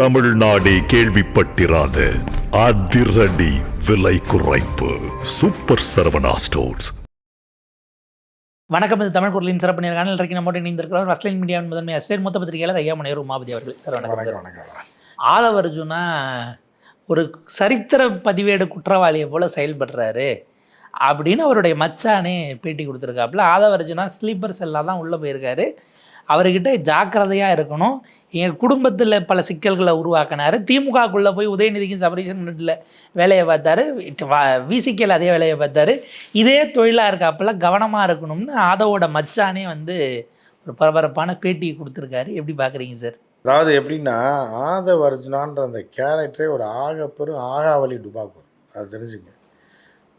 தமிழ்நாடே கேள்விப்பட்டிராத அதிரடி விலை குறைப்பு. சூப்பர் சரவணா ஸ்டோர்ஸ் வணக்கம் இது தமிழ் குரலின் சிறப்பு நேர்காணல். இன்றைக்கு நம்மோடு இணைந்திருக்கிறோம் ரஸ்லின் மீடியாவின் முதன்மை ஆசிரியர் மூத்த பத்திரிகையாளர் ஐயா மனைவர் உமாபதி அவர்கள். சார் வணக்கம் ஆதவ அர்ஜுனா ஒரு சரித்திர பதிவேடு குற்றவாளியை போல செயல்படுறாரு அப்படின்னு அவருடைய மச்சானே பேட்டி கொடுத்துருக்காப்புல. ஆதவ அர்ஜுனா ஸ்லீப்பர் செல்லாக தான் உள்ளே போயிருக்காரு. அவர்கிட்ட ஜாக்கிரதையாக இருக்கணும். எங்கள் குடும்பத்தில் பல சிக்கல்களை உருவாக்கினார். திமுகக்குள்ளே போய் உதயநிதிக்கும் சபரீஷன் வேலையை பார்த்தாரு. விசிக்கல் அதே வேலையை பார்த்தாரு. இதே தொழிலாக இருக்காப்பில் கவனமாக இருக்கணும்னு ஆதவோட மச்சானே வந்து ஒரு பரபரப்பான பேட்டி கொடுத்துருக்காரு. எப்படி பார்க்குறீங்க சார்? அதாவது எப்படின்னா ஆத அர்ஜுனான்ற அந்த கேரக்டரே ஒரு ஆகப்பெரும் ஆகாவலி டுபாக்கூர் அது தெரிஞ்சுங்க.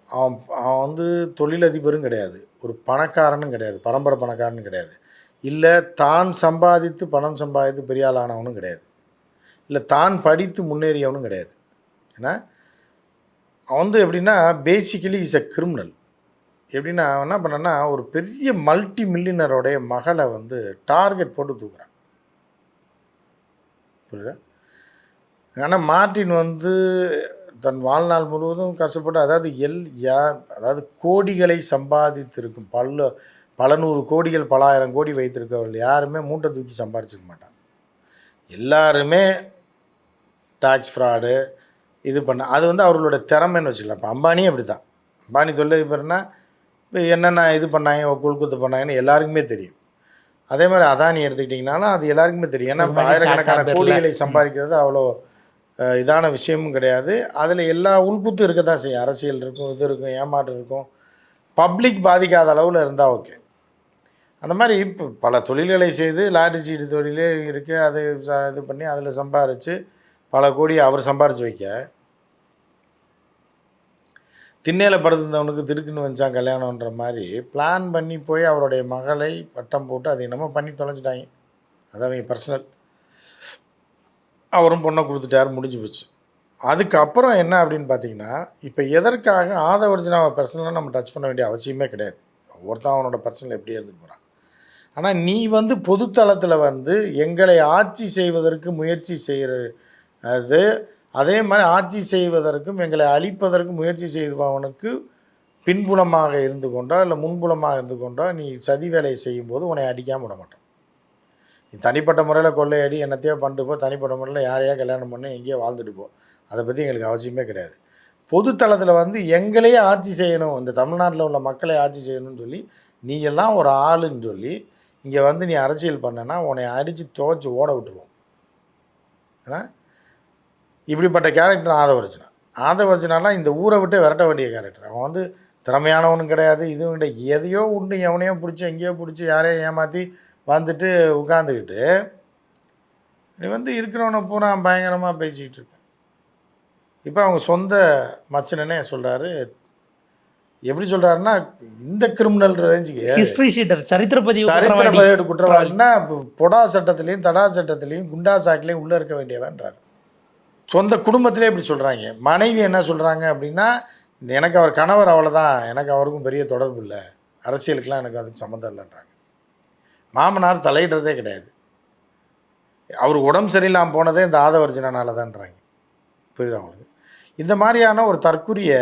அவன் அவன் வந்து தொழிலதிபரும் கிடையாது. ஒரு பணக்காரனும் கிடையாது. பரம்பரை பணக்காரனும் கிடையாது. இல்லை தான் சம்பாதித்து பணம் சம்பாதித்து பெரிய ஆளானவனும் கிடையாது. இல்லை தான் படித்து முன்னேறியவனும் கிடையாது. ஏன்னா அவன் வந்து எப்படின்னா பேசிக்கலி இஸ் எ கிரிமினல் எப்படின்னா அவன் என்ன பண்ணனா ஒரு பெரிய மல்டி மில்லியனரோடைய மகளை வந்து டார்கெட் போட்டு தூக்குறான். புரியுதா? ஆனால் மார்ட்டின் வந்து தன் வாழ்நாள் முழுவதும் கஷ்டப்பட்டு அதாவது எல் யா அதாவது கோடிகளை சம்பாதித்திருக்கும் பல்ல பல நூறு கோடிகள் பலாயிரம் கோடி வைத்திருக்கவர்கள் யாருமே மூட்டை தூக்கி சம்பாரிச்சிக்க மாட்டாங்க. எல்லாருமே டாக்ஸ் ஃப்ராடு இது பண்ண அது வந்து அவர்களோட திறமைன்னு வச்சுக்கலாம். இப்போ அம்பானியும் அப்படி தான் அம்பானி தொழிலதிபர்னா இப்போ என்னென்ன இது பண்ணாங்க கொள்குத்து பண்ணாங்கன்னு எல்லாருக்குமே தெரியும். அதே மாதிரி அதானி எடுத்துக்கிட்டிங்கனாலும் அது எல்லாருக்குமே தெரியும். ஏன்னா இப்போ ஆயிரக்கணக்கான. கோடிகளை சம்பாதிக்கிறது அவ்வளோ இதான விஷயமும் கிடையாது. அதில் எல்லா உள்குத்தும் இருக்க தான் செய்யும். அரசியல் இருக்கும் இது இருக்கும் ஏமாற்றம் இருக்கும். பப்ளிக் பாதிக்காத அளவில் இருந்தால் ஓகே அந்த மாதிரி இப்போ பல தொழில்களை செய்து லாட்டரி சீட்டு தொழிலே இருக்குது அதை ச- இது பண்ணி அதில் சம்பாரித்து பல கோடி அவர் சம்பாரித்து வைக்க. திண்ணையில் படுத்திருந்தவனுக்கு திருக்குன்னு வச்சான் கல்யாணம்ன்ற மாதிரி பிளான் பண்ணி போய் அவருடைய மகளை பட்டம் போட்டு அதை என்னமோ பண்ணி தொலைச்சிட்டாங்க அது அவங்க பர்சனல் அவரும் பொண்ணை கொடுத்துட்டாரு முடிஞ்சு போச்சு. அதுக்கப்புறம் என்ன அப்படின்னு பார்த்தீங்கன்னா இப்போ எதற்காக ஆதவர்ஜனாவை பர்சனலாக நம்ம டச் பண்ண வேண்டிய அவசியமே கிடையாது. ஒருத்தன் அவனோட பர்சனல் எப்படி இருந்து போகிறான் ஆனால் நீ வந்து பொதுத்தளத்தில் வந்து எங்களை ஆட்சி செய்வதற்கு முயற்சி செய்கிற அது அதே மாதிரி ஆட்சி செய்வதற்கும் எங்களை அழிப்பதற்கும் முயற்சி செய்பவனுக்கு பின்புலமாக இருந்து கொண்டோ இல்லை முன்புலமாக இருந்து கொண்டோ நீ சதி வேலையை செய்யும்போது உன்னை அடிக்காம விட மாட்டேன். நீ தனிப்பட்ட முறையில் கொள்ளையடி என்னத்தையோ பண்ணிட்டு போ தனிப்பட்ட முறையில் யாரையா கல்யாணம் பண்ணி எங்கேயோ வாழ்ந்துட்டு போ. அதை பற்றி எங்களுக்கு அவசியமே கிடையாது. பொதுத்தளத்தில் வந்து எங்களையே ஆட்சி செய்யணும் இந்த தமிழ்நாட்டில் உள்ள மக்களை ஆட்சி செய்யணும்னு சொல்லி நீ எல்லாம் ஒரு ஆளுன்னு சொல்லி இங்கே வந்து நீ அரசியல் பண்ணனா உன்னை அடித்து துவைச்சி ஓட விட்டுருவோம். ஏன்னா இப்படிப்பட்ட கேரக்டர் ஆதவர்ஜனா ஆதவர்ஜனாலாம் இந்த ஊரை விட்டு விரட்ட வேண்டிய கேரக்டர் அவன் வந்து திறமையானவனும் கிடையாது இதுவும் கிடையாது. எதையோ உண்டு எவனையோ பிடிச்சி எங்கேயோ பிடிச்சி யாரையோ ஏமாற்றி வந்துட்டு உட்காந்துக்கிட்டு நீ வந்து இருக்கிறவனை பூரா பயங்கரமாக பேசிக்கிட்டு இருப்பேன். இப்போ அவங்க சொந்த மச்சனனே சொல்கிறாரு எப்படி சொல்கிறாருன்னா இந்த கிரிமினல் ரேஞ்சுக்கு ஹிஸ்டரி ஷீட்டர் சரித்திர பதிவு சரித்திர. பதிவேடு குற்றவாளின்னா பொடா சட்டத்திலையும் தடா சட்டத்திலையும் குண்டா சாக்கிலையும் உள்ளே இருக்க வேண்டியவன்றார். சொந்த குடும்பத்திலே இப்படி சொல்கிறாங்க மனைவி என்ன சொல்கிறாங்க அப்படின்னா எனக்கு அவர் கணவர் அவ்வளோதான் எனக்கு அவருக்கும் பெரிய தொடர்பு இல்லை. அரசியலுக்கெலாம் எனக்கு அதுக்கு சம்மந்தம் இல்லைன்றாங்க. மாமனார் தலையிடுறதே கிடையாது. அவர் உடம்பு சரியில்லாமல் போனதே இந்த ஆதவர்ஜனால தான்றாங்க புரியுதா உங்களுக்கு? இந்த மாதிரியான ஒரு தற்குறியை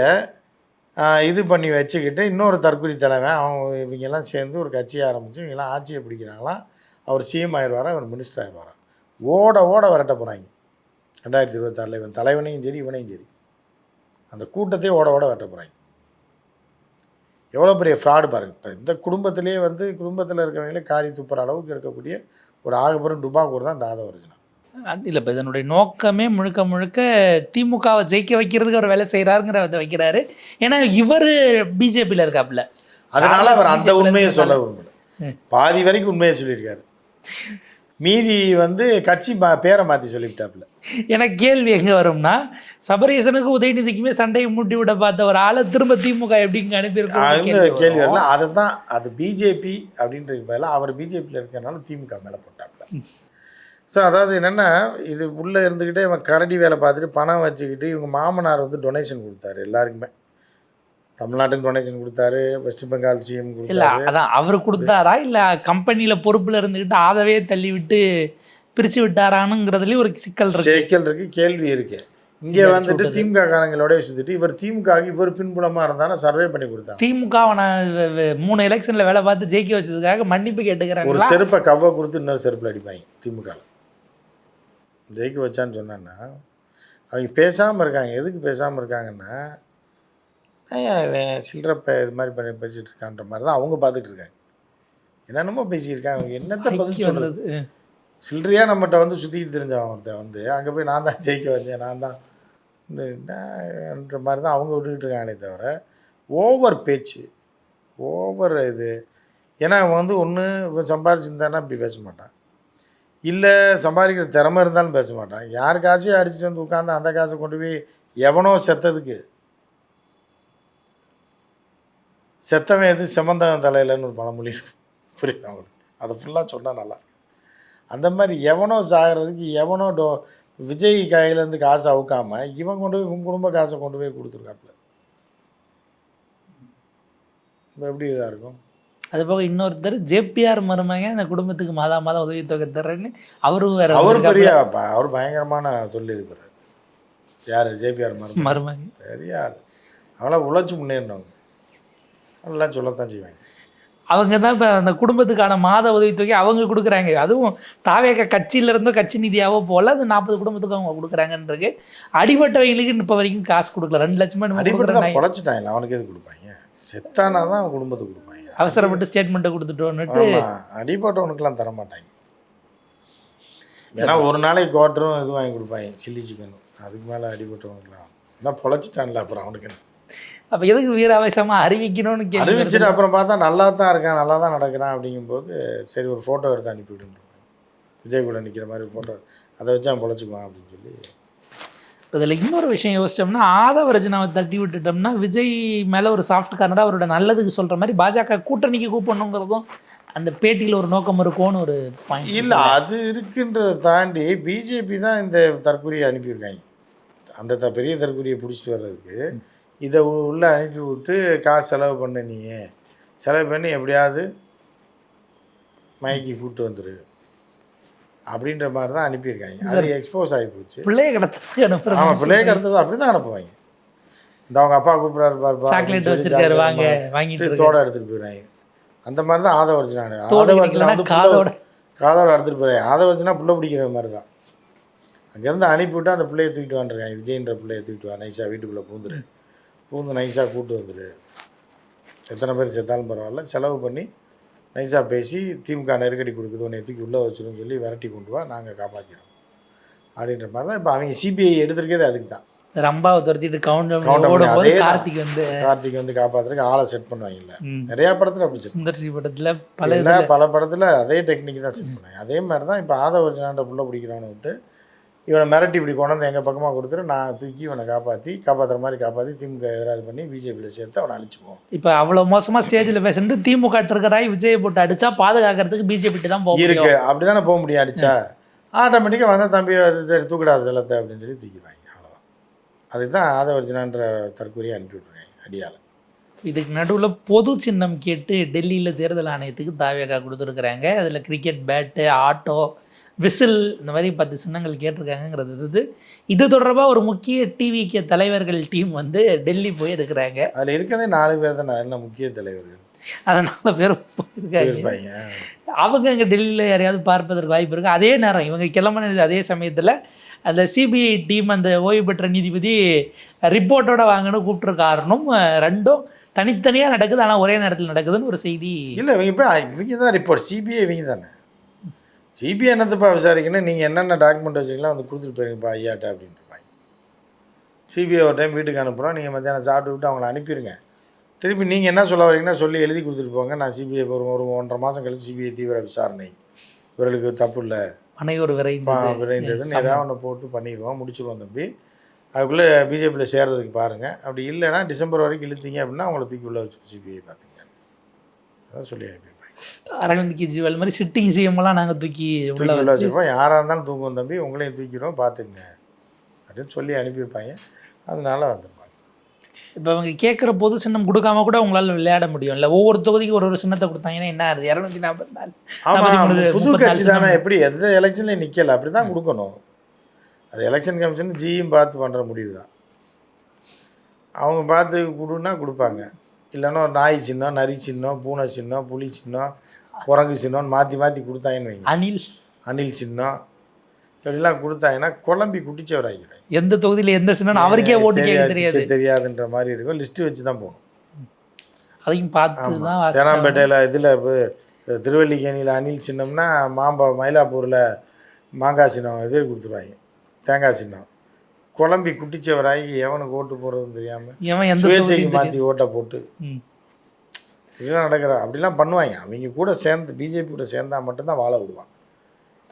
இது பண்ணி வச்சுக்கிட்டு இன்னொரு தற்கொலை தலைவன் அவங்க இவங்கெல்லாம் சேர்ந்து ஒரு கட்சியை ஆரம்பித்து இவங்கெல்லாம் ஆட்சியை பிடிக்கிறாங்களாம். அவர் சிஎம் ஆயிடுவாரா அவர் மினிஸ்டர் ஆயிடுவாரா ஓட ஓட விரட்ட போகிறாங்க ரெண்டாயிரத்தி இருபத்தாறில் இவன் தலைவனையும் சரி இவனையும் சரி. அந்த கூட்டத்தையே ஓட ஓட விரட்ட போகிறாங்க எவ்வளோ பெரிய ஃப்ராடு பாருங்க. இப்போ இந்த குடும்பத்திலே வந்து குடும்பத்தில் இருக்கிறவங்களே காரி துப்புற அளவுக்கு இருக்கக்கூடிய ஒரு ஆகப்பெரும் டுபாக்கூர் தான் தாதா ஆதவர்ஜனா அது இல்லை இப்போ இதனுடைய நோக்கமே முழுக்க முழுக்க திமுகவை ஜெயிக்க வைக்கிறதுக்கு அவர் வேலை செய்கிறாருங்கிற இதை வைக்கிறாரு. ஏன்னா இவர் பிஜேபியில் இருக்காப்புல. அதனால அவர் அந்த உண்மையை சொல்ல விரும்பல. பாதி வரைக்கும் உண்மையை சொல்லியிருக்காரு. மீதி வந்து கட்சி மா பேரை மாற்றி சொல்லிவிட்டாப்புல. எனக்கு கேள்வி எங்கே வரும்னா சபரீசனுக்கு உதயநிதிக்குமே சண்டையை மூட்டி விட பார்த்த ஒரு ஆளை திரும்ப திமுக எப்படிங்க அந்த அனுப்பியிருக்கோம் கேள்வி வரல. அதை தான் அது பிஜேபி அப்படின்றது பதிலாக அவர் பிஜேபியில் இருக்கிறனால திமுக மேலே போட்டாப்புல. ஸோ அதாவது என்னென்னா இது உள்ளே இருந்துக்கிட்டே இவன் கரடி வேலை பார்த்துட்டு பணம் வச்சுக்கிட்டு இவங்க மாமனார் வந்து டொனேஷன் கொடுத்தாரு எல்லாருக்குமே. தமிழ்நாட்டுக்கு டொனேஷன் கொடுத்தாரு வெஸ்ட் பெங்கால் சிஎம் இல்ல அதான் அவர் கொடுத்தாரா? இல்ல கம்பெனில பொறுப்புல இருந்துகிட்டு ஆதவே தள்ளி விட்டு பிரிச்சு விட்டாரானுங்கிறதுலயும் ஒரு சிக்கல் இருக்கு. சேக்கல் இருக்கு கேள்வி இருக்கு. இங்கே வந்துட்டு. திமுக காரங்களோட சுத்திட்டு இவர் திமுக இவர் பின்புலமா இருந்தாலும் சர்வே பண்ணி கொடுத்தாங்க. திமுக அவனை வெ- வெ- மூணு எலெக்ஷன்ல வேலை பார்த்து ஜெயிக்க வச்சதுக்காக மன்னிப்பு ஒரு கேட்டுக்கிறாங்களா செருப்பை கவ்வ கொடுத்து இன்னொரு செருப்பில் அடிப்பாங்க திமுக ஜெயிக்க வச்சான்னு சொன்னான்னா அவங்க பேசாமல் இருக்காங்க. எதுக்கு பேசாமல் இருக்காங்கன்னா இவன் சில்லறப்ப இது மாதிரி பண்ணி பேசிட்டு இருக்கான்ற மாதிரி தான் அவங்க பார்த்துட்டு இருக்காங்க. என்னென்னமோ பேசியிருக்காங்க. அவங்க என்னத்தை பதில் வந்தது. சில்லறையாக நம்மகிட்ட வந்து சுற்றிக்கிட்டு தெரிஞ்சவன் ஒருத்தன் வந்து அங்கே போய் நான் தான் ஜெயிக்க வந்தேன் நான் தான். இந்த மாதிரி தான் அவங்க விட்டுக்கிட்டு இருக்காங்களே தவிர ஓவர் பேச்சு ஓவர் இது. ஏன்னா அவன் வந்து ஒன்று சம்பாரிச்சிருந்தானா இப்படி பேச மாட்டான். இல்லை சம்பாதிக்கிற திறமை இருந்தாலும் பேச மாட்டான். யார் காசையும் அடிச்சுட்டு வந்து உட்காந்து அந்த காசை கொண்டு போய் எவனோ செத்ததுக்கு. செத்தவன் எது? செமந்தவன் தலையிலன்னு ஒரு பழமொழி இருக்கு. புரியுது அவங்களுக்கு அதை ஃபுல்லாக சொன்னால் நல்லா அந்த மாதிரி எவனோ சாகிறதுக்கு எவனோ டோ விஜய் கையிலேருந்து காசை அவுக்காமல் இவன் கொண்டு போய் உன் குடும்ப காசை கொண்டு போய் கொடுத்துருக்காப்புல. இப்போ எப்படி இதாக இருக்கும்? அது போக இன்னொருத்தர் ஜேபிஆர் மருமகன் அந்த குடும்பத்துக்கு மாதா மாதம் உதவித்தொகை தர்றேன்னு அவரும் வேற அவர். பெரிய அவர் பயங்கரமான தொழில் இருக்கிறார் யார்? ஜேபிஆர் மரம் மருமகன். பெரிய ஆள். அவங்களாம் உழைச்சி முன்னேறினவங்க. அதெல்லாம் சொல்லத்தான் செய்வாங்க. அவங்க தான் இப்போ அந்த குடும்பத்துக்கான மாத உதவித்தொகை அவங்க கொடுக்குறாங்க. அதுவும் தாவேக கட்சியில இருந்தோ கட்சி நிதியாவோ போல அது நாற்பது குடும்பத்துக்கு அவங்க கொடுக்குறாங்கன்றது அடிபட்டவங்களுக்கு இப்போ வரைக்கும் காசு கொடுக்கல. ரெண்டு லட்சமா என்னமோ அடிப்பட்டு தான் அவனுக்கு எது கொடுப்பாங்க? செத்தானா தான் குடும்பத்துக்கு கொடுப்பாங்க. அவசரப்பட்டு ஸ்டேட்மெண்ட்டை கொடுத்துட்டோன்னுட்டு ஆமா. அடிப்பட்டவனுக்குலாம் தர மாட்டாங்க ஏன்னா ஒரு நாளைக்கு குவாட்டரும் இது வாங்கி கொடுப்பாங்க சில்லி சிக்கனும் அதுக்கு மேலே அடிபட்டவனுக்குலாம் தான் பொழைச்சிட்டான்ல அப்புறம் அவனுக்கு. அப்போ எதுக்கு வீராவேசமா அறிவிக்கணும்னு கேள்வி அறிவிச்சிட்டு அப்புறம் பார்த்தா நல்லா தான் இருக்கான் நல்லா தான் நடக்கிறான் அப்படிங்கும்போது சரி ஒரு ஃபோட்டோ எடுத்து அனுப்பிவிடுன்னு விஜய் கூட நிற்கிற மாதிரி ஃபோட்டோ அதை வச்சு அவன் பொழைச்சிக்குவான் அப்படின்னு சொல்லி இதில் இன்னொரு விஷயம் யோசிச்சோம்னா ஆதவரஜனாவை தட்டி விட்டுட்டோம்னா விஜய் மேலே ஒரு சாஃப்ட் கார்னராக அவரோட நல்லதுக்கு சொல்கிற மாதிரி பாஜக கூட்டணிக்கு கூப்பிடணுங்கிறதும் அந்த பேட்டியில் ஒரு நோக்கம் இருக்கும்னு ஒரு பாயிண்ட் இல்லை அது இருக்குன்றதை தாண்டி பிஜேபி தான் இந்த தற்கொலையை அனுப்பியிருக்காங்க. அந்த த பெரிய தற்கொலையை பிடிச்சிட்டு வர்றதுக்கு இதை உள்ளே அனுப்பி விட்டு காசு செலவு பண்ண நீ செலவு பண்ணி எப்படியாவது மயக்கி கூப்பிட்டு வந்துடு அப்படின்ற மாதிரி தான் அனுப்பியிருக்காங்க அது எக்ஸ்போஸ் ஆகி போச்சு. பிள்ளைய கடத்துக்கு அனுப்புகிறாங்க ஆமாம் பிள்ளைய கடத்தது அப்படி தான் அனுப்புவாங்க. இந்த அவங்க அப்பா கூப்பிட்றாரு பாருப்பா சாக்லேட் வச்சிருக்காரு வாங்க வாங்கிட்டு. தோட எடுத்துகிட்டு போயிடுறாங்க. அந்த மாதிரி தான் ஆதவர்ஜினானு தோடு ஆதவர்ஜினா கிடைக்கலன்னா வந்து காதோட. காதோட எடுத்துகிட்டு போயிடுறாங்க. ஆதவர்ஜினா புள்ள பிடிக்கிற மாதிரி தான் அங்கேருந்து அனுப்பிவிட்டு அந்த பிள்ளையை தூக்கிட்டு வந்துருக்காங்க விஜய்ன்ற பிள்ளையை தூக்கிட்டு வா நைஸாக வீட்டுக்குள்ளே பூந்துரு. பூந்து நைஸாக கூட்டு வந்துரு. எத்தனை பேர் செத்தாலும் பரவாயில்ல. செலவு பண்ணி நைஸாக பேசி திமுக நெருக்கடி கொடுக்குது உன்னை தூக்கி உள்ளே வச்சிருன்னு சொல்லி விரட்டி கொண்டு வா நாங்கள் காப்பாற்றிடுறோம் அப்படின்ற மாதிரி தான் இப்போ அவங்க சிபிஐ எடுத்திருக்கிறதே அதுக்கு தான். ரம்பாவை துரத்திட்டு கவுண்டர் அதே. கார்த்திக் வந்து கார்த்திக் வந்து காப்பாற்றுறதுக்கு ஆளை செட் பண்ணுவாங்கல்ல. நிறையா படத்தில் அப்படி செட் சுந்தர் சி படத்தில் பல பல படத்தில் அதே டெக்னிக் தான் செட் பண்ணாங்க. அதே மாதிரி தான் இப்போ ஆதவர்ஜனான்ற புள்ள பிடிக்கிறவனை விட்டு இவனை மிரட்டி இப்படி கொண்டு வந்து எங்கள் பக்கமாக கொடுத்துட்டு நான் தூக்கி இவனை காப்பாற்றி காப்பாற்றுற மாதிரி காப்பாற்றி திமுக எதிராக பண்ணி பிஜேபியில் சேர்த்து அவனை அழிச்சுக்குவோம். இப்போ அவ்வளோ மோசமாக ஸ்டேஜில் பேசுறது திமுக இருக்கிறாய் விஜயை போட்டு அடிச்சா பாதுகாக்கிறதுக்கு பிஜேபி தான் போக இருக்கு. அப்படி தானே போக முடியும் அடிச்சா? ஆட்டோமேட்டிக்காக வந்தால் தம்பி சரி தூக்கிடாத செல்லத்தை அப்படின்னு சொல்லி தூக்கிடுவாங்க. அவ்வளோதான் அதுக்கு தான் ஆதவர்ஜனான்ற தற்கொலையை அனுப்பி விட்ருவாங்க அடியால் இதுக்கு நடுவில் பொது சின்னம் கேட்டு டெல்லியில் தேர்தல் ஆணையத்துக்கு தாவேகா கொடுத்துருக்குறாங்க. அதில் கிரிக்கெட் பேட்டு ஆட்டோ விசில் இந்த மாதிரி பத்து சின்னங்கள் கேட்டிருக்காங்கங்கிறது இது இது தொடர்பாக ஒரு முக்கிய டிவிக்கு தலைவர்கள் டீம் வந்து டெல்லி போய் இருக்கிறாங்க அதில் இருக்கிறதே நாலு பேர் தான் என்ன முக்கிய தலைவர்கள். அதனால பேர் போயிருக்காங்க. இருப்பாங்க அவங்க அங்கே டெல்லியில் யாரையாவது பார்ப்பதற்கு வாய்ப்பு இருக்குது அதே நேரம் இவங்க கிளம்பின அதே சமயத்தில் அந்த சிபிஐ டீம் அந்த ஓய்வு பெற்ற நீதிபதி ரிப்போர்ட்டோட வாங்கன்னு கூப்பிட்டுரு காரணம் ரெண்டும் தனித்தனியாக நடக்குது. ஆனால் ஒரே நேரத்தில் நடக்குதுன்னு ஒரு செய்தி. இல்லை இவங்க இப்போ இவங்க தான் ரிப்போர்ட் சிபிஐ இவங்க தானே சிபிஐ என்னத்தப்பா விசாரிக்கணும்? நீங்கள் என்னென்ன டாக்குமெண்ட் வச்சிங்களோ வந்து கொடுத்துட்டு போயிருங்கப்பா ஐயாட்ட அப்படின்னு இருப்பாங்க சிபிஐ ஒரு டைம் வீட்டுக்கு அனுப்புகிறோம் நீங்கள் மத்தியானம் சாப்பிட்டு விட்டு அவங்கள அனுப்பிடுங்க திருப்பி நீங்கள் என்ன சொல்ல வரீங்கன்னா சொல்லி எழுதி கொடுத்துட்டு போங்க. நான் சிபிஐ ஒரு ஒரு ஒன்றரை மாதம் கழிச்சு சிபிஐ தீவிர விசாரணை. இவர்களுக்கு தப்பு இல்லை. அனைவரும் விரைந்தது. விரைந்ததுன்னு ஏதாவது ஒன்று போட்டு பண்ணிடுவோம். முடிச்சிருவோம் தம்பி. அதுக்குள்ளே பிஜேபியில் சேர்றதுக்கு பாருங்கள் அப்படி இல்லைன்னா டிசம்பர் வரைக்கும் இழுத்தீங்க அப்படின்னா அவங்கள தூக்கி உள்ள வச்சு சிபிஐ பார்த்துங்க. அதான் சொல்லி அனுப்பியிருப்பாங்க அரவிந்த் கெஜ்ரிவால் மாதிரி சிட்டிங் சிஎம்லாம் நாங்கள் தூக்கி உள்ள வச்சுருப்போம். யாராக இருந்தாலும் தூங்குவோம் தம்பி. உங்களையும் தூக்கிடுவோம். பார்த்துக்குங்க அப்படின்னு சொல்லி அனுப்பியிருப்பாங்க. அதனால வந்திருப்பாங்க இப்போ அவங்க கேட்குற பொது சின்னம் கொடுக்காம கூட உங்களால விளையாட முடியும் இல்லை ஒவ்வொரு தொகுதிக்கு ஒரு ஒரு சின்னத்தை கொடுத்தாங்கன்னா என்ன ஆகுது? இரநூத்தி நாற்பத்தி நாலு ஆமா நாற்பத்தி மூணு, புது கட்சி தானே. எப்படி எந்த எலெக்ஷன்லையும் நிக்கல. அப்படி தான் கொடுக்கணும். அது எலெக்ஷன் கமிஷன் ஜியும் பார்த்து பண்ற முடிவு தான் அவங்க பார்த்து கொடுன்னா கொடுப்பாங்க. இல்லைன்னா ஒரு நாய் சின்னம் நரி சின்னம் பூனை சின்னம் புலி சின்னம் குரங்கு சின்னம்னு மாற்றி மாற்றி கொடுத்தாங்கன்னு வைங்க. அனில் அணில் சின்னம். இப்படிலாம் கொடுத்தாங்கன்னா குழம்பி குட்டிச்சவர் ஆகிடுறாங்க எந்த தொகுதியில எந்த சின்னம் அவருக்கே ஓட்டு கேட்க தெரியாது தெரியாதுன்ற மாதிரி இருக்கும். லிஸ்ட்டு வச்சு தான் போகணும். அதையும் பார்த்து தான் தேனாம்பேட்டையில் இதில் இப்போ திருவல்லிக்கேணியில் அணில் சின்னம்னா மாம்பழம் மயிலாப்பூரில் மாங்காய் சின்னம் இது கொடுத்துருவாங்க. தேங்காய் சின்னம். குழம்பி குட்டிச்சவராகி எவனுக்கு ஓட்டு போடுறதுன்னு தெரியாமல் இவன் எந்த சுயேட்சைக்கு மாற்றி ஓட்டை போட்டு. ம். இதெல்லாம் நடக்கிற அப்படிலாம் பண்ணுவாங்க. அவங்க கூட சேர்ந்து பிஜேபி கூட சேர்ந்தா மட்டும்தான் வாழ விடுவான்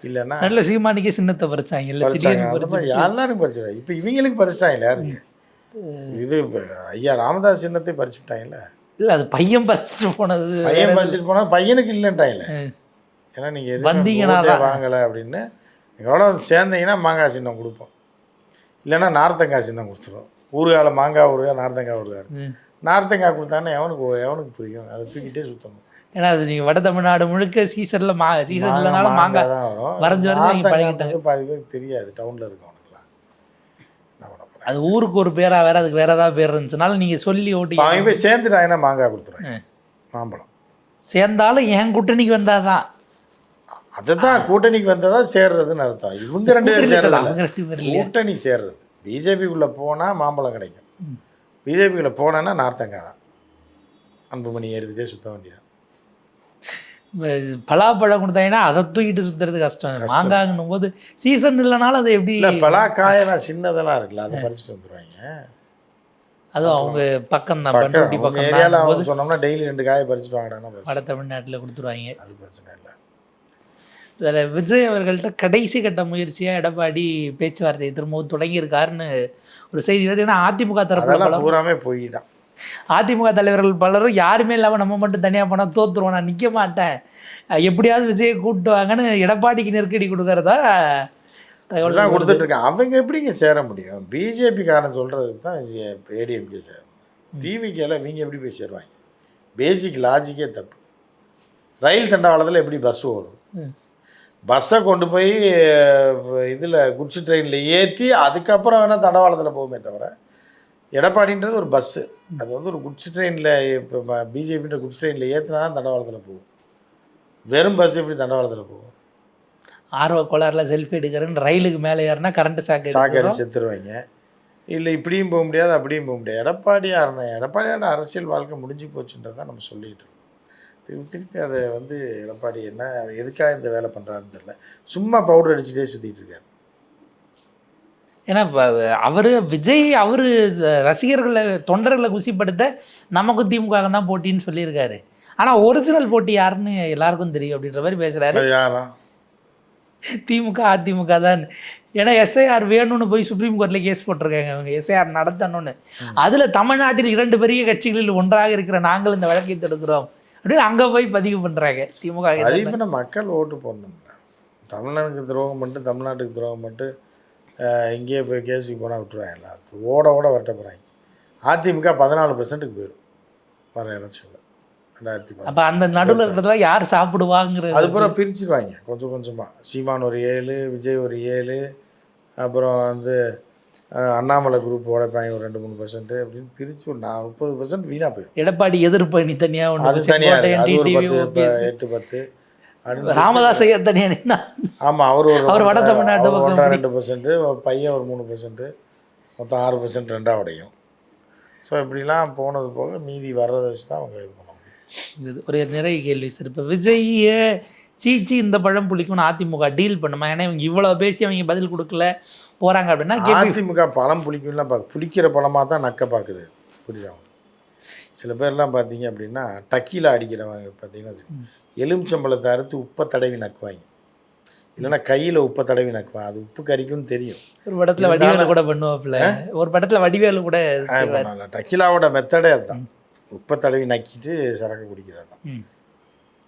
இல்லைன்னா நல்ல சீமானிக்கே சின்னத்தை பறிச்சாங்க. இல்லை பறிச்சாங்க. பறிச்சு எல்லாரும் பறிச்சிடா இப்போ இவங்களுக்கு பறிச்சிட்டாங்க யாருங்க இது இப்போ ஐயா ராமதாஸ் சின்னத்தை பறிச்சுட்டாங்கல்ல? இல்ல அது பையன் பறிச்சுட்டு போனது பையன் பறிச்சுட்டு போனால் பையனுக்கு இல்லைன்ட்டாங்கல்ல. ஏன்னா நீங்கள் வந்தீங்கன்னா. வாங்கலை அப்படின்னு. எங்களோட சேர்ந்தீங்கன்னா மாங்காய் சின்னம் கொடுப்போம். இல்லைன்னா நார்த்தங்காய் சின்னம் கொடுத்துருவோம். ஊறுகால மாங்காய் ஊறுகாய் நார்த்தங்காய் ஊறுகாய். நார்த்தங்காய் கொடுத்தாங்கன்னா எவனுக்கு எவனுக்கு புரியும் அதை தூக்கிட்டே சுத்தணும். ஏன்னா அது நீங்க வட தமிழ்நாடு முழுக்க சீசன்ல மா சீசன் இல்லைனாலும் மாங்காய் தான் வரும். வரைஞ்சு வரைஞ்சு நார்த்தங்காய்ன்றது பாதி பேருக்கு தெரியாது. டவுனில் இருக்கவனுக்குலாம். அது ஊருக்கு ஒரு பேரா வேற அதுக்கு வேற ஏதாவது பேர் இருந்துச்சுனால நீங்க சொல்லி ஓட்டி அவங்க போய் சேர்ந்துட்டாங்கன்னா மாங்காய் கொடுத்துருவாங்க மாம்பழம். சேர்ந்தாலும் என் கூட்டணிக்கு வந்தாதான். அதுதான் கூட்டணிக்கு வந்ததா சேர்றதுன்னு அர்த்தம். இவங்க ரெண்டு பேரும் சேர்றது கூட்டணி சேர்றது. பிஜேபிக்குள்ளே போனால் மாம்பழம் கிடைக்கும். பிஜேபிக்குள்ளே போனேன்னா நார்த்தங்காய் தான். அன்புமணி எடுத்துகிட்டே சுத்த வேண்டியதான் பலாப்பழம் கொடுத்தாங்கன்னா அதை தூக்கிட்டு சுத்துறது கஷ்டம். மாங்காங்கன்னும் போது சீசன் இல்லைனாலும் அது எப்படி இல்லை பலா காயெல்லாம் சின்னதெல்லாம் இருக்குல்ல அதை பறிச்சுட்டு வந்துடுவாங்க அதுவும் அவங்க பக்கம் தான் பக்கம் ஏரியாவில் சொன்னோம்னா டெய்லி ரெண்டு காயை பறிச்சுட்டு பறிச்சு- வட தமிழ்நாட்டில் கொடுத்துருவாங்க. அது பிரச்சனை இல்லை. இதில் விஜய் அவர்கள்ட்ட கடைசி கட்ட முயற்சியாக எடப்பாடி பேச்சுவார்த்தையை திரும்பவும் தொடங்கியிருக்காருன்னு ஒரு செய்தி வருது. ஏன்னா அதிமுக பல பூராமே பொய் தான். அதிமுக தலைவர்கள் பலரும் யாருமே இல்லாமல் நம்ம மட்டும் தனியாக போனால் தோத்துருவோம். நான் நிற்க மாட்டேன். எப்படியாவது விஜயை கூப்பிட்டு வாங்கன்னு எடப்பாடிக்கு நெருக்கடி கொடுக்கறதா தகவல் தான் இருக்காங்க. அவங்க எப்படிங்க சேர முடியும்? பிஜேபி காரன் சொல்றது தான் ஏடிஎம்கே சேரும் டிவிக்கேல இவங்க எப்படி போய் சேருவாங்க? பேசிக் லாஜிக்கே தப்பு. ரயில் தண்டவாளத்தில் எப்படி பஸ் ஓடும்? ம். பஸ்ஸை கொண்டு போய் இதில் குட்ஸ் ட்ரெயினில் ஏற்றி அதுக்கப்புறம் வேணால் தண்டவாளத்தில் போகுமே தவிர எடப்பாடின்றது ஒரு பஸ்ஸு அது வந்து ஒரு குட்ஸ் ட்ரெயினில் இப்போ பிஜேபின்ற குட்ஸ் ட்ரெயினில் ஏற்றினா தான் தண்டவாளத்தில் போகும். வெறும் பஸ் எப்படி தண்டவாளத்தில் போகும்? ஆர்வ கோளாறுல செல்ஃபி எடுக்கிறேன்னு ரயிலுக்கு மேலே ஏறினா கரண்ட் சாக்கு சாக்கடை செத்துருவாங்க. இல்லை இப்படியும் போக முடியாது அப்படியும் போக முடியாது. எடப்பாடியார் எடப்பாடியாரோட அரசியல் வாழ்க்கை முடிஞ்சு போச்சுன்றதை நம்ம சொல்லிட்டு இருக்கோம். திருப்பி அதை வந்து எடப்பாடி என்ன எதுக்காக இந்த வேலை பண்ணுறாருன்னு தெரியல. சும்மா பவுடர் அடிச்சுட்டே சுற்றிட்டு இருக்காரு. ஏன்னா இப்போ அவர் விஜய் அவர் ரசிகர்களை தொண்டர்களை குசிப்படுத்த நமக்கு திமுக தான் போட்டின்னு சொல்லியிருக்காரு. ஆனால் ஒரிஜினல் போட்டி யாருன்னு எல்லாருக்கும் தெரியும் அப்படின்ற மாதிரி பேசுகிறாரு திமுக அதிமுக தான். ஏன்னா எஸ்ஐஆர் வேணும்னு போய் சுப்ரீம் கோர்ட்டில் கேஸ் போட்டிருக்காங்க அவங்க. எஸ்ஐஆர் நடத்தணும்னு. அதில் தமிழ்நாட்டில் இரண்டு பெரிய கட்சிகளில் ஒன்றாக இருக்கிற நாங்கள் இந்த வழக்கை தடுக்கிறோம். அப்படின்னு அங்கே போய் பதிவு பண்ணுறாங்க திமுக அது. இப்போ மக்கள் ஓட்டு போடணும்ல தமிழ்நாட்டுக்கு துரோகம் பண்ணிட்டு தமிழ்நாட்டுக்கு துரோகம் பண்ணிட்டு இங்கேயே போய் கேஸுக்கு போனால் விட்டுருவாங்கல்ல. ஓட ஓட வரட்ட போகிறாங்க அதிமுக பதினாலு பர்சன்ட்டுக்கு போயிடும் வர எலெக்ஷனில். ரெண்டாயிரத்தி அப்போ அந்த நடுவில் இருக்கிறதுல யார் சாப்பிடுவாங்கிற அது பூரா பிரிச்சிருவாங்க. கொஞ்சம் கொஞ்சமாக சீமான் ஒரு ஏழு விஜய் ஒரு ஏழு அப்புறம் வந்து அண்ணாமலை குரூப் உடைப்பாங்க ஒரு ரெண்டு மூணு பர்சன்ட் அப்படின்னு பிரித்து ஒரு நான் முப்பது பர்சன்ட் வீணாக போயிடும் எடப்பாடி எதிர்ப்பு அணி தனியாக அது ஒன்று தனியாக இருக்கு அது ஒரு பத்து எட்டு பத்து. ராமதாஸ் ஐயா தனியாக ஆமாம் அவர் ஒரு அவர் வட தமிழ்நாட்டு ஒன்றரை. ரெண்டு பர்சன்ட்டு பையன் ஒரு மூணு பர்சன்ட்டு மொத்தம் ஆறு பர்சன்ட் ரெண்டாக உடையும். ஸோ இப்படிலாம் போனது போக மீதி வர்றதை வச்சு தான் அவங்க இது பண்ண முடியும். இது ஒரு நிறைய கேள்வி சார். இப்போ விஜய் சீச்சி இந்த பழம் புளிக்கும்னு அதிமுக டீல் பண்ணுமா? ஏன்னா இவங்க இவ்வளோ பேசி அவங்க பதில் கொடுக்கல. போகிறாங்க அப்படின்னா அதிமுக பழம் புளிக்கும்லாம் பார்க்க புளிக்கிற பழமாக தான் நக்க பார்க்குது புரியுதா? சில பேர்லாம் பார்த்தீங்க அப்படின்னா டக்கியில் அடிக்கிறவங்க பார்த்தீங்கன்னா. எலுமிச்சம்பழத்தை அறுத்து உப்பை தடவி நக்குவாங்க. இல்லைன்னா கையில் உப்பை தடவி நக்குவான் அது உப்பு கறிக்கும்னு தெரியும். ஒரு படத்தில் வடிவேலு கூட பண்ணுவாப்புல. ஒரு படத்தில் வடிவேலு கூட டக்கிலாவோட மெத்தடே அதுதான். உப்பை தடவி நக்கிட்டு சரக்கு குடிக்கிறது தான்.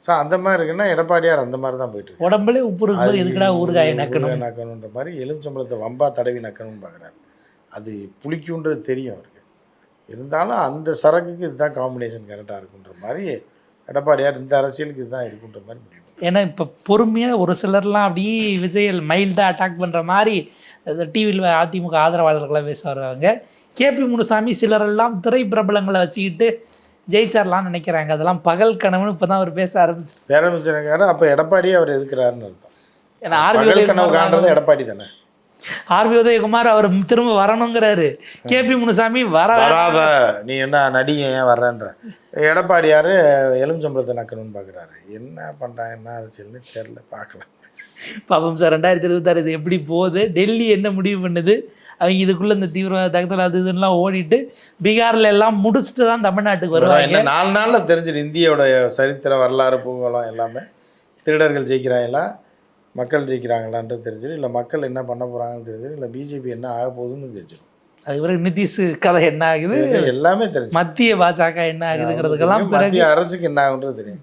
ஸோ அந்த மாதிரி இருக்குன்னா எடப்பாடியார் அந்த மாதிரி தான் போயிட்டு உடம்புல உப்பு இருக்கும்போது அது எதுக்குடா ஊறுகாயை நக்கணும்? நக்கணுன்ற மாதிரி எலுமிச்சம்பழத்தை வம்பா தடவி நக்கணும்னு பார்க்குறாரு அது புளிக்குன்றது தெரியும் அவருக்கு. இருந்தாலும் அந்த சரக்குக்கு இதுதான் காம்பினேஷன் கரெக்டாக இருக்குன்ற மாதிரி எடப்பாடியார் இந்த அரசியலுக்கு இதுதான் இருக்குன்ற மாதிரி பண்ணாரு. ஏன்னா இப்போ பொறுமையாக ஒரு சிலர்லாம் அப்படியே விஜய் மைல்டாக அட்டாக் பண்ணுற மாதிரி டிவியில் அதிமுக ஆதரவாளர்களாக பேச வருவாங்க கேபி முனுசாமி சிலரெல்லாம் திரை பிரபலங்களை வச்சுக்கிட்டு ஜெயிச்சிடலாம்னு நினைக்கிறாங்க. அதெல்லாம் பகல் கனவுன்னு இப்போ தான் அவர் பேச ஆரம்பிச்சு பேரமைச்சருக்காரு அப்போ எடப்பாடியே அவர் எதுக்குறாருன்னு அர்த்தம். ஏன்னா ஆர்பி கனவு காண்றது எடப்பாடி தானே. ஆர்பி உதயகுமார் அவர் திரும்ப வரணுங்கிறாரு. கேபி முனுசாமி வர வராத நீ என்ன நடிகை ஏன் வர்றன்ற. எடப்பாடியார் எலுமிச்சம்பளத்தை நக்கணும்னு பார்க்குறாரு என்ன பண்ணுறாங்க என்ன அரசியல்னு தெரில பார்க்கலாம் பாப்போம் சார் ரெண்டாயிரத்தி இருபத்தாறு இது எப்படி போகுது? டெல்லி என்ன முடிவு பண்ணுது? அவங்க இதுக்குள்ள இந்த தீவிரவாத தகவல் அது இதுலாம் ஓடிட்டு பீகார்ல எல்லாம் முடிச்சுட்டு தான் தமிழ்நாட்டுக்கு வருவாங்க. நாலு நாளில் தெரிஞ்சிடும் இந்தியோட சரித்திர வரலாறு பூகோளம் எல்லாமே. திருடர்கள் ஜெயிக்கிறாங்களா மக்கள் ஜெயிக்கிறாங்களான்றது தெரிஞ்சிடும் இல்லை மக்கள் என்ன பண்ண போகிறாங்கன்னு தெரிஞ்சிடும் இல்லை பிஜேபி என்ன ஆக போகுதுன்னு தெரிஞ்சிடும் அது பிறகு நிதிஷ் கதை என்ன ஆகுது? எல்லாமே தெரிஞ்சு மத்திய பாஜக என்ன ஆகுதுங்கிறதுக்கெல்லாம் மத்திய அரசுக்கு என்ன ஆகுன்றது தெரியும்.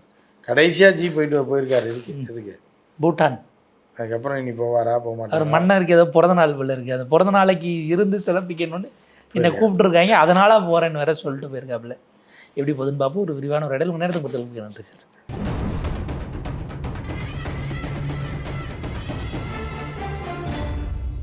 கடைசியாக ஜி போயிட்டு போயிருக்காரு இதுக்கு இதுக்கு. பூட்டான். அதுக்கப்புறம் இனி போவாரா? போக மாட்டாரா மன்னருக்கு ஏதோ பிறந்த நாள் போல இருக்கு. அந்த பிறந்த நாளைக்கு இருந்து சிறப்பிக்கணும்னு என்னை கூப்பிட்டுருக்காங்க. அதனால போறேன்னு வேற சொல்லிட்டு போயிருக்காப்புல. எப்படி போகுதுன்னு பார்ப்போம் ஒரு விரிவான ஒரு இடையில மணி நேரத்துக்கு பொறுத்தளவுக்கு நன்றி சார்.